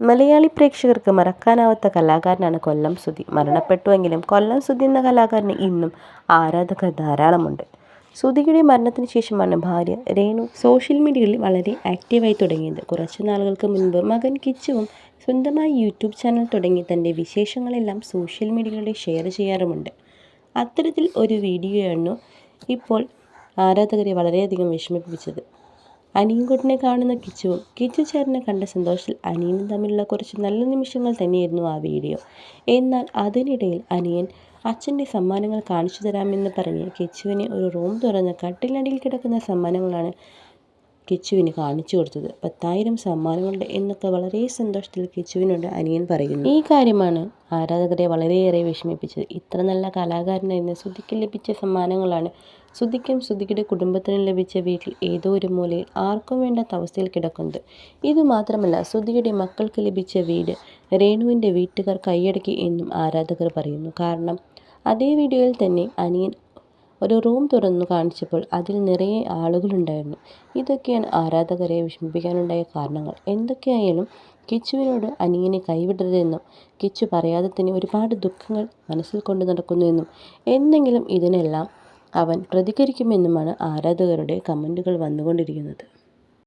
മലയാളി പ്രേക്ഷകർക്ക് മറക്കാനാവാത്ത കലാകാരനാണ് കൊല്ലം സുധി. മരണപ്പെട്ടുവെങ്കിലും കൊല്ലം സുധി എന്ന കലാകാരന് ഇന്നും ആരാധകർ ധാരാളമുണ്ട്. സുധിയുടെ മരണത്തിന് ശേഷമാണ് ഭാര്യ രേണു സോഷ്യൽ മീഡിയയിൽ വളരെ ആക്റ്റീവായി തുടങ്ങിയത്. കുറച്ച് നാളുകൾക്ക് മുൻപ് മകൻ കിച്ചുവും സ്വന്തമായി യൂട്യൂബ് ചാനൽ തുടങ്ങി തന്റെ വിശേഷങ്ങളെല്ലാം സോഷ്യൽ മീഡിയയിലൂടെ ഷെയർ ചെയ്യാറുമുണ്ട്. അത്തരത്തിൽ ഒരു വീഡിയോയാണ് ഇപ്പോൾ ആരാധകരെ വളരെയധികം വിഷമിപ്പിച്ചത്. അനിയൻകുട്ടനെ കാണുന്ന കിച്ചുവും കിച്ചു ചേട്ടനെ കണ്ട സന്തോഷത്തിൽ അനിയനും തമ്മിലുള്ള കുറച്ച് നല്ല നിമിഷങ്ങൾ തന്നെയായിരുന്നു ആ വീഡിയോ. എന്നാൽ അതിനിടയിൽ അനിയൻ അച്ഛന്റെ സമ്മാനങ്ങൾ കാണിച്ചു തരാമെന്ന് പറഞ്ഞ് കിച്ചുവിനെ ഒരു റൂം തുറന്ന് കട്ടിലടിയിൽ കിടക്കുന്ന സമ്മാനങ്ങളാണ് കിച്ചുവിന് കാണിച്ചു കൊടുത്തത്. പത്തായിരം സമ്മാനമുണ്ട് എന്നൊക്കെ വളരെ സന്തോഷത്തിൽ കിച്ചുവിനോട് അനിയൻ പറയുന്നു. ഈ കാര്യമാണ് ആരാധകരെ വളരെയേറെ വിഷമിപ്പിച്ചത്. ഇത്ര നല്ല കലാകാരനായിരുന്ന ശ്രുതിക്ക് ലഭിച്ച സമ്മാനങ്ങളാണ് ശ്രുതിക്കും ശ്രുതിയുടെ കുടുംബത്തിന് ലഭിച്ച വീട്ടിൽ ഏതോ ഒരു മൂലയിൽ ആർക്കും വേണ്ടാത്ത അവസ്ഥയിൽ കിടക്കുന്നത്. ഇതുമാത്രമല്ല ശ്രുതിയുടെ മക്കൾക്ക് ലഭിച്ച വീട് രേണുവിന്റെ വീട്ടുകാർ കൈയടക്കി എന്നും ആരാധകർ പറയുന്നു. കാരണം അതേ വീഡിയോയിൽ തന്നെ അനിയൻ ഒരു റൂം തുറന്നു കാണിച്ചപ്പോൾ അതിൽ നിറയെ ആളുകളുണ്ടായിരുന്നു. ഇതൊക്കെയാണ് ആരാധകരെ വിഷമിപ്പിക്കാനുണ്ടായ കാരണങ്ങൾ. എന്തൊക്കെയായാലും കിച്ചുവിനോട് അനിയനെ കൈവിടരുതെന്നും കിച്ചു പറയാതെ തന്നെ ഒരുപാട് ദുഃഖങ്ങൾ മനസ്സിൽ കൊണ്ടു നടക്കുന്നുവെന്നും എന്തെങ്കിലും ഇതിനെല്ലാം അവൻ പ്രതികരിക്കുമെന്നുമാണ് ആരാധകരുടെ കമന്റുകൾ വന്നുകൊണ്ടിരിക്കുന്നത്.